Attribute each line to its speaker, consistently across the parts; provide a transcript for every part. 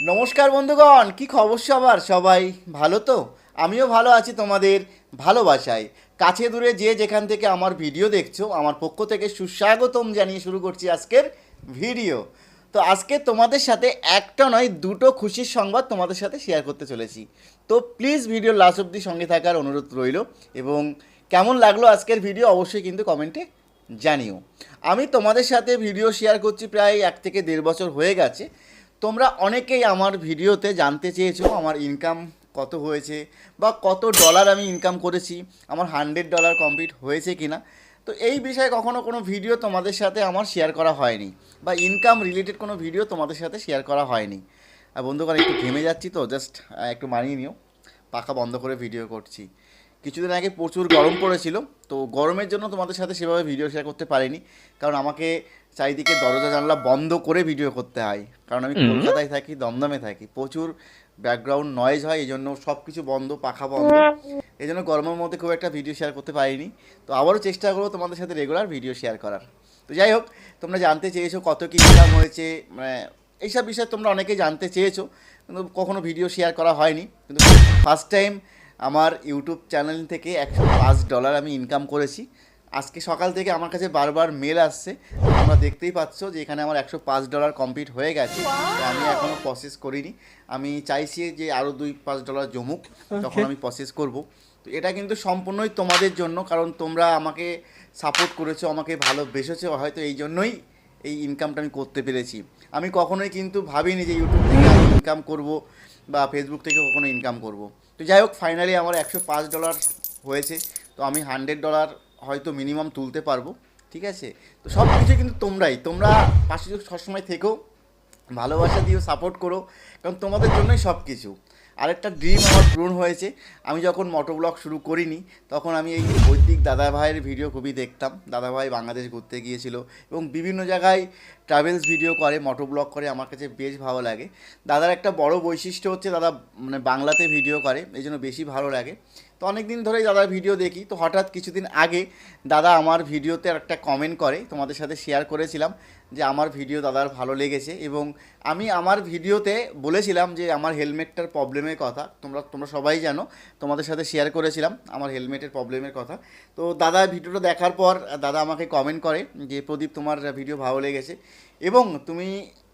Speaker 1: নমস্কার বন্ধুগণ, কি খবর সবার? সবাই ভালো তো? আমিও ভালো আছি তোমাদের ভালোবাসায়। কাছে দূরে যে যেখান থেকে আমার ভিডিও দেখছ, আমার পক্ষ থেকে সুস্বাগতম জানিয়ে শুরু করছি আজকের ভিডিও। তো আজকে তোমাদের সাথে একটা নয়, দুটো খুশির সংবাদ তোমাদের সাথে শেয়ার করতে চলেছি। তো প্লিজ ভিডিও লাস্ট অব্দি সঙ্গে থাকার অনুরোধ রইল এবং কেমন লাগল আজকের ভিডিও অবশ্যই কিন্তু কমেন্টে জানিও। আমি তোমাদের সাথে ভিডিও শেয়ার করছি প্রায় এক থেকে দেড় বছর হয়ে গেছে। তোমরা অনেকেই আমার ভিডিওতে জানতে চেয়েছো আমার ইনকাম কত হয়েছে বা কত ডলার আমি ইনকাম করেছি, আমার হান্ড্রেড ডলার কমপ্লিট হয়েছে কি না তো এই বিষয়ে কখনো কোনো ভিডিও তোমাদের সাথে আমার শেয়ার করা হয়নি বা ইনকাম রিলেটেড কোনো ভিডিও তোমাদের সাথে শেয়ার করা হয়নি। আর বন্ধুগণ, একটু ঘেমে যাচ্ছি তো জাস্ট একটু মানিয়ে নিও। পাখা বন্ধ করে ভিডিও করছি। কিছুদিন আগে প্রচুর গরম পড়েছিল তো গরমের জন্য তোমাদের সাথে সেভাবে ভিডিও শেয়ার করতে পারিনি। কারণ আমাকে চারিদিকে দরজা জানলা বন্ধ করে ভিডিও করতে হয়। কারণ আমি কলকাতায় থাকি দমদমে থাকি। প্রচুর ব্যাকগ্রাউন্ড নয়েজ হয় এই জন্য সব কিছু বন্ধ পাখা বন্ধ। এই জন্য গরমের মধ্যে খুব একটা ভিডিও শেয়ার করতে পারিনি। তো আবারও চেষ্টা করব তোমাদের সাথে রেগুলার ভিডিও শেয়ার করার। তো যাই হোক তোমরা জানতে চেয়েছো কত কী ইনকাম হয়েছে মানে এইসব বিষয়ে তোমরা অনেকেই জানতে চেয়েছো কিন্তু কখনো ভিডিও শেয়ার করা হয়নি। কিন্তু ফার্স্ট টাইম আমার ইউটিউব চ্যানেল থেকে একশো পাঁচ ডলার আমি ইনকাম করেছি। আজকে সকাল থেকে আমার কাছে বারবার মেল আসছে। তোমরা দেখতেই পাচ্ছ যে এখানে আমার একশো পাঁচ ডলার কমপ্লিট হয়ে গেছে। আমি এখনও প্রসেস করিনি। আমি চাইছি যে আরও দুই পাঁচ ডলার জমুক তখন আমি প্রসেস করব। তো এটা কিন্তু সম্পূর্ণই তোমাদের জন্য কারণ তোমরা আমাকে সাপোর্ট করেছ আমাকে ভালোবেসেছো হয়তো এই জন্যই এই ইনকামটা আমি করতে পেরেছি। আমি কখনোই কিন্তু ভাবিনি যে ইউটিউব থেকে আমি ইনকাম করব বা ফেসবুক থেকে কখনো ইনকাম করব। তো যাই হোক ফাইনালি আমার একশো পাঁচ ডলার হয়েছে। তো আমি হান্ড্রেড ডলার হয়তো মিনিমাম তুলতে পারব, ঠিক আছে? তো সব কিছু কিন্তু তোমরাই, তোমরা পাশে সবসময় থেকেও ভালোবাসা দিও সাপোর্ট করো, কারণ তোমাদের জন্যই সব কিছু আরেকটা ড্রিম আমার পূরণ হয়েছে। আমি যখন মোটো ব্লগ শুরু করিনি, তখন আমি এই বৈদিক দাদা ভাইয়ের ভিডিও খুবই দেখতাম। দাদা ভাই বাংলাদেশ ঘুরতে গিয়েছিল এবং বিভিন্ন জায়গায় ট্রাভেলস ভিডিও করে মোটো ব্লগ করে, আমার কাছে বেশ ভালো লাগে। দাদার একটা বড় বৈশিষ্ট্য হচ্ছে, দাদা মানে বাংলাতে ভিডিও করে, এই জন্য বেশি ভালো লাগে। তো অনেক দিন ধরেই দাদার ভিডিও দেখি। তো হঠাৎ কিছুদিন আগে দাদা আমার ভিডিওতে একটা কমেন্ট করে, তোমাদের সাথে শেয়ার করেছিলাম। যে আমার ভিডিও দাদার ভালো লেগেছে এবং আমি আমার ভিডিওতে বলেছিলাম যে আমার হেলমেটটার প্রবলেমের কথা, তোমরা তোমরা সবাই জানো, তোমাদের সাথে শেয়ার করেছিলাম আমার হেলমেটের প্রবলেমের কথা। তো দাদা ভিডিওটা দেখার পর দাদা আমাকে কমেন্ট করে যে, প্রদীপ, তোমার ভিডিও ভালো লেগেছে এবং তুমি,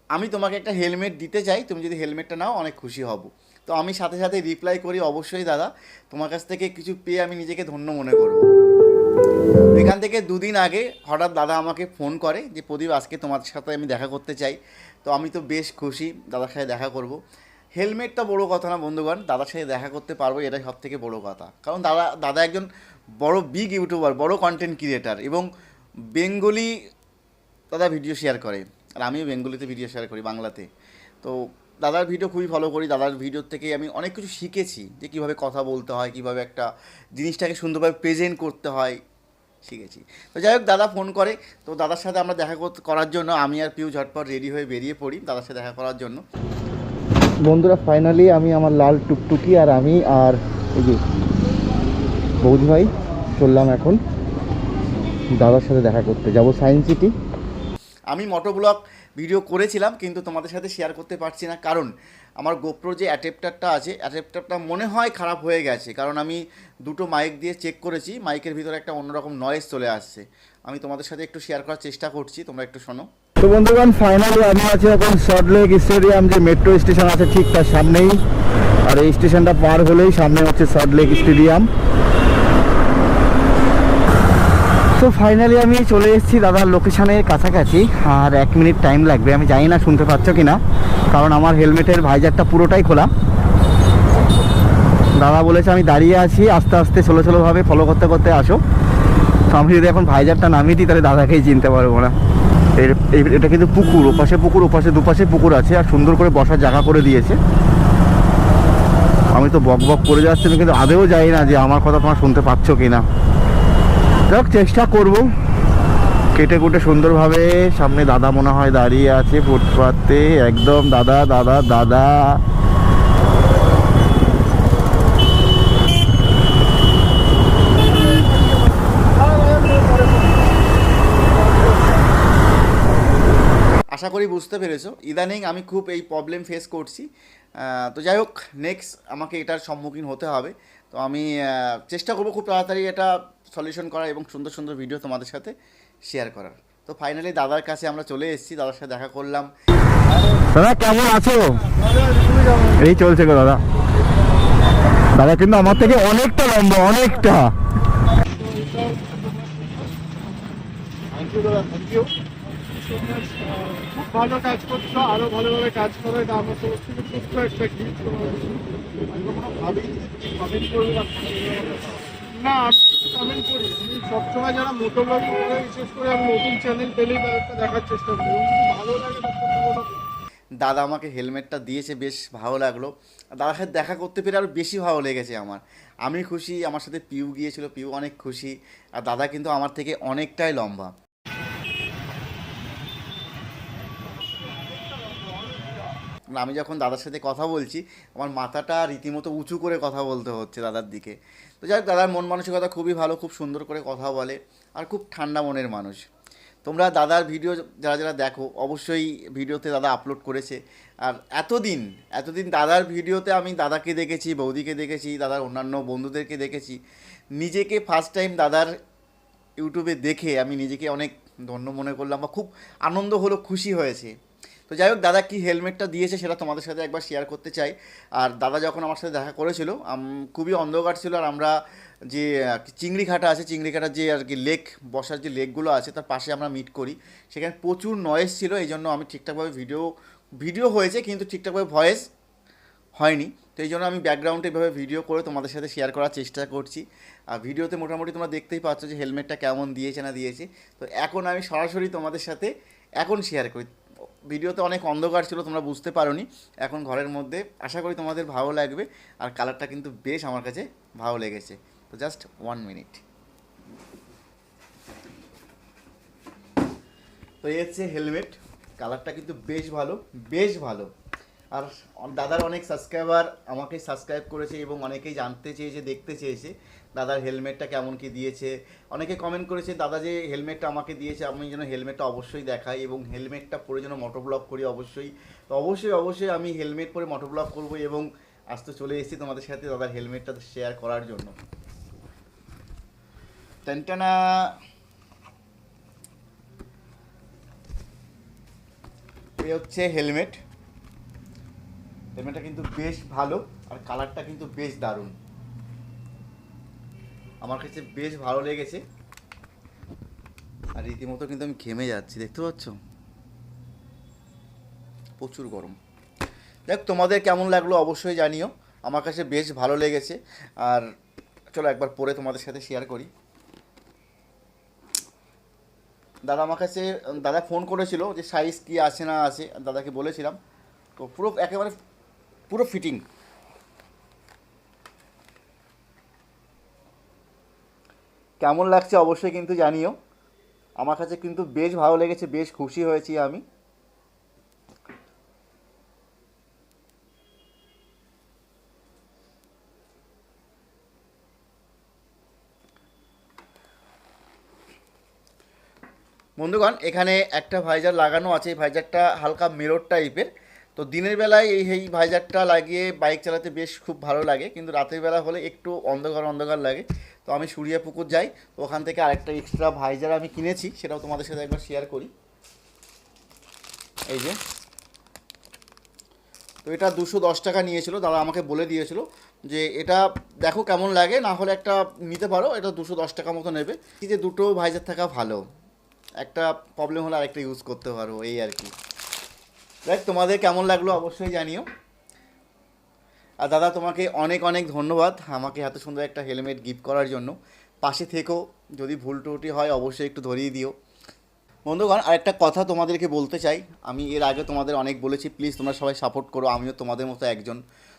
Speaker 1: আমি তোমাকে একটা হেলমেট দিতে চাই, তুমি যদি হেলমেটটা নাও, অনেক খুশি হব। তো আমি সাথে সাথে রিপ্লাই করি, অবশ্যই দাদা, তোমার কাছ থেকে কিছু পেয়ে আমি নিজেকে ধন্য মনে করব। এখান থেকে দুদিন আগে হঠাৎ দাদা আমাকে ফোন করে যে, প্রদীপ, আজকে তোমার সাথে আমি দেখা করতে চাই। তো আমি তো বেশ খুশি দাদার সাথে দেখা করব। হেলমেটটা বড় কথা না বন্ধুগণ, দাদার সাথে দেখা করতে পারব এটাই সব থেকে বড়ো কথা। কারণ দাদা দাদা একজন বড় বিগ ইউটিউবার বড় কন্টেন্ট ক্রিয়েটার এবং বেঙ্গলি দাদা ভিডিও শেয়ার করে আর আমিও বেঙ্গলিতে ভিডিও শেয়ার করি বাংলাতে। তো দাদার ভিডিও খুবই ফলো করি, দাদার ভিডিও থেকে আমি অনেক কিছু শিখেছি যে কীভাবে কথা বলতে হয়, কীভাবে একটা জিনিসটাকে সুন্দরভাবে প্রেজেন্ট করতে হয়। শিখেছি। তো যাই হোক, দাদা ফোন করে। তো দাদার সাথে আমরা দেখা করার জন্য আমি আর পিউ ঝটপট রেডি হয়ে বেরিয়ে পড়ি দাদার সাথে দেখা করার জন্য।
Speaker 2: বন্ধুরা ফাইনালি আমি আমার লাল টুকটুকি আর আমি আর এই যে বৌদি ভাই চললাম এখন দাদার সাথে দেখা করতে। যাব সায়েন্স সিটি।
Speaker 1: আমি মোটো ব্লগ ভিডিও করেছিলাম, কিন্তু তোমাদের সাথে শেয়ার করতে পারছি না। কারণ আমার গোপ্রো যে অ্যাডাপ্টারটা আছে অ্যাডাপ্টারটা মনে হয় খারাপ হয়ে গেছে। কারণ আমি দুটো মাইক দিয়ে চেক করেছি মাইকের ভিতরে একটা অন্যরকম নয়েজ চলে আসছে। আমি তোমাদের সাথে একটু শেয়ার করার চেষ্টা করছি, তোমরা একটু শোনো।
Speaker 2: তো বন্ধুগণ ফাইনালি আমি আছি এখন সল্টলেক স্টেডিয়াম যে মেট্রো স্টেশন আছে ঠিক তার সামনেই। আর এই স্টেশনটা পার হলেই সামনে হচ্ছে সল্টলেক স্টেডিয়াম তো ফাইনালি আমি চলে এসেছি দাদার লোকেশানের কাছাকাছি, আর এক মিনিট টাইম লাগবে। আমি জানি না শুনতে পাচ্ছ কি না কারণ আমার হেলমেটের ভাইজারটা পুরোটাই খোলা। দাদা বলেছে আমি দাঁড়িয়ে আছি, আস্তে আস্তে ছোলো ছোলোভাবে ফলো করতে করতে আসো। তো আমি যদি এখন ভাইজারটা নামিয়ে দিই, তাহলে দাদাকেই চিনতে পারব না। এটা কিন্তু পুকুর, ওপাশে পুকুর, ওপাশে দুপাশে পুকুর আছে, আর সুন্দর করে বসার জায়গা করে দিয়েছে। আমি তো বক বক করে যাচ্ছি কিন্তু আদেও যাই না যে আমার কথা তোমার শুনতে পাচ্ছ কি না যাক, চেষ্টা করব। কেটে কুটে সুন্দরভাবে সামনে দাদা মনে হয় দাঁড়িয়ে আছে ফুটপাতে। একদম দাদা দাদা দাদা।
Speaker 1: আশা করি বুঝতে পেরেছ। ইদানিং আমি খুব এই প্রবলেম ফেস করছি। তো যাই হোক নেক্সট আমাকে এটার সম্মুখীন হতে হবে। তো আমি চেষ্টা করব খুব তাড়াতাড়ি এটা সলিউশন করার এবং সুন্দর সুন্দর ভিডিও তোমাদের সাথে শেয়ার করার। তো ফাইনালি দাদার কাছে আমরা চলে এসেছি দাদার সাথে দেখা করলাম।
Speaker 2: দাদা কেমন আছো? এই চলছে গো দাদা। দাদা কিন্তু আমার থেকে অনেকটা লম্বা অনেকটা।
Speaker 3: থ্যাংক ইউ দাদা থ্যাংক ইউ খুব ভালো কাজ করছ আরও ভালোভাবে কাজ করো এটা আমার থেকে একটা গিফট না সবসময় যারা চেষ্টা
Speaker 1: দাদা আমাকে হেলমেটটা দিয়েছে, বেশ ভালো লাগল। দাদার সাথে দেখা করতে পেরে আরও বেশি ভালো লেগেছে আমার। আমি খুশি, আমার সাথে পিউ গিয়েছিল, পিউ অনেক খুশি। আর দাদা কিন্তু আমার থেকে অনেকটাই লম্বা। আমি যখন দাদার সাথে কথা বলছি, আমার মাথাটা রীতিমতো উঁচু করে কথা বলতে হচ্ছে দাদার দিকে। তো যাই দাদার মন মানসিকতা খুবই ভালো, খুব সুন্দর করে কথা বলে আর খুব ঠান্ডা মনের মানুষ। তোমরা দাদার ভিডিও যারা যারা দেখো, অবশ্যই ভিডিওতে দাদা আপলোড করেছে। আর এতদিন এতদিন দাদার ভিডিওতে আমি দাদাকে দেখেছি, বৌদিকে দেখেছি, দাদার অন্যান্য বন্ধুদেরকে দেখেছি। নিজেকে ফার্স্ট টাইম দাদার ইউটিউবে দেখে আমি নিজেকে অনেক ধন্য মনে করলাম বা খুব আনন্দ হলো, খুশি হয়েছে। তো যাই হোক দাদা কী হেলমেটটা দিয়েছে সেটা তোমাদের সাথে একবার শেয়ার করতে চাই। আর দাদা যখন আমার সাথে দেখা করেছিল খুবই অন্ধকার ছিল আর আমরা যে আহ, চিংড়ি ঘাটা আছে চিংড়ি ঘাটার যে আর কি লেক বসার যে লেকগুলো আছে তার পাশে আমরা মিট করি। সেখানে প্রচুর নয়েজ ছিল এই জন্য আমি ঠিকঠাকভাবে ভিডিও ভিডিও হয়েছে কিন্তু ঠিকঠাকভাবে ভয়েস হয়নি। তো এই জন্য আমি ব্যাকগ্রাউন্ডে এভাবে ভিডিও করে তোমাদের সাথে শেয়ার করার চেষ্টা করছি। আর ভিডিওতে মোটামুটি তোমরা দেখতেই পাচ্ছ যে হেলমেটটা কেমন দিয়েছে না দিয়েছে। তো এখন আমি সরাসরি তোমাদের সাথে এখন শেয়ার করি। ভিডিওতে অনেক অন্ধকার ছিল, তোমরা বুঝতে পারোনি। এখন ঘরের মধ্যে, আশা করি তোমাদের ভালো লাগবে। আর কালারটা কিন্তু বেশ আমার কাছে ভালো লেগেছে। তো জাস্ট ওয়ান মিনিট তো এই হচ্ছে হেলমেট কালারটা কিন্তু বেশ ভালো বেশ ভালো। আর দাদার অনেক সাবস্ক্রাইবার আমাকে সাবস্ক্রাইব করেছে এবং অনেকেই জানতে চেয়েছে, দেখতে চেয়েছে। দাদার হেলমেটটা কেমন কি দিয়েছে? অনেকে কমেন্ট করেছে, দাদা যে হেলমেটটা আমাকে দিয়েছে, আমি যেন হেলমেটটা অবশ্যই দেখাই এবং হেলমেটটা পরে যেন মোটর ব্লগ করি অবশ্যই। তো অবশ্যই অবশ্যই আমি হেলমেট পরে মোটর ব্লগ করব এবং আজ তো চলে এসেছি তোমাদের সাথে দাদার হেলমেটটা শেয়ার করার জন্য। টেনটানা এই হচ্ছে হেলমেট হেলমেটটা কিন্তু বেশ ভালো আর কালারটা কিন্তু বেশ দারুণ। আমার কাছে বেশ ভালো লেগেছে। আর রীতিমতো কিন্তু আমি ঘেমে যাচ্ছি, দেখতে পাচ্ছ? প্রচুর গরম। দেখ, তোমাদের কেমন লাগল অবশ্যই জানিও। আমার কাছে বেশ ভালো লেগেছে। আর চলো একবার পরে তোমাদের সাথে শেয়ার করি। দাদা আমার কাছে, দাদা ফোন করেছিল যে সাইজ কি আছে না আছে, দাদাকে বলেছিলাম। তো পুরো একেবারে, পুরো ফিটিং কেমন লাগছে অবশ্যই কিন্তু জানিও। আমার কাছে কিন্তু বেশ ভালো লেগেছে, বেশ খুশি হয়েছি আমি। বন্ধুগণ, এখানে একটা ভাইজার লাগানো আছে, এই ভাইজারটা হালকা মেরর টাইপের। তো দিনের বেলায় এই এই ভাইজারটা লাগিয়ে বাইক চালাতে বেশ খুব ভালো লাগে, কিন্তু রাতের বেলা হলে একটু অন্ধকার অন্ধকার লাগে। তো আমি সুরিয়া পুকুর যাই, তো ওখান থেকে আরেকটা এক্সট্রা ভাইজার আমি কিনেছি, সেটাও তোমাদের সাথে একবার শেয়ার করি। এই যে। তো এটা দুশো দশ টাকা নিয়েছিল, দাদা আমাকে বলে দিয়েছিল যে এটা দেখো কেমন লাগে, না হলে একটা নিতে পারো, এটা দুশো দশ টাকা মতো নেবে। যে দুটো ভাইজার থাকা ভালো, একটা প্রবলেম হলে আরেকটা ইউজ করতে পারো, এই আর কি। দেখ তোমাদের কেমন লাগল অবশ্যই জানিও। আর দাদা, তোমাকে অনেক অনেক ধন্যবাদ আমাকে এত সুন্দর একটা হেলমেট গিফট করার জন্য। পাশে থেকেও যদি ভুল টুটি হয় অবশ্যই একটু ধরিয়ে দিও। বন্ধুগণ, আরেকটা কথা তোমাদেরকে বলতে চাই। আমি এর আগে তোমাদের অনেক বলেছি প্লিজ তোমরা সবাই সাপোর্ট করো, আমিও তোমাদের মতো একজন।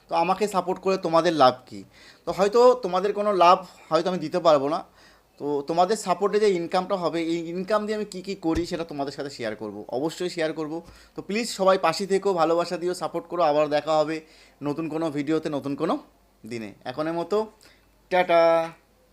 Speaker 1: তো আমাকে সাপোর্ট করে তোমাদের লাভ কী? তো হয়তো তোমাদের কোনো লাভ হয়তো আমি দিতে পারব না। তো তোমাদের সাপোর্টে যে ইনকামটা হবে, এই ইনকাম দিয়ে আমি কী কী করি সেটা তোমাদের সাথে শেয়ার করব। অবশ্যই শেয়ার করব। তো প্লিজ সবাই পাশে থেকেও ভালোবাসা দিও সাপোর্ট করো। আবার দেখা হবে নতুন কোনো ভিডিওতে নতুন কোনো দিনে। এখনের মতো, টাটা!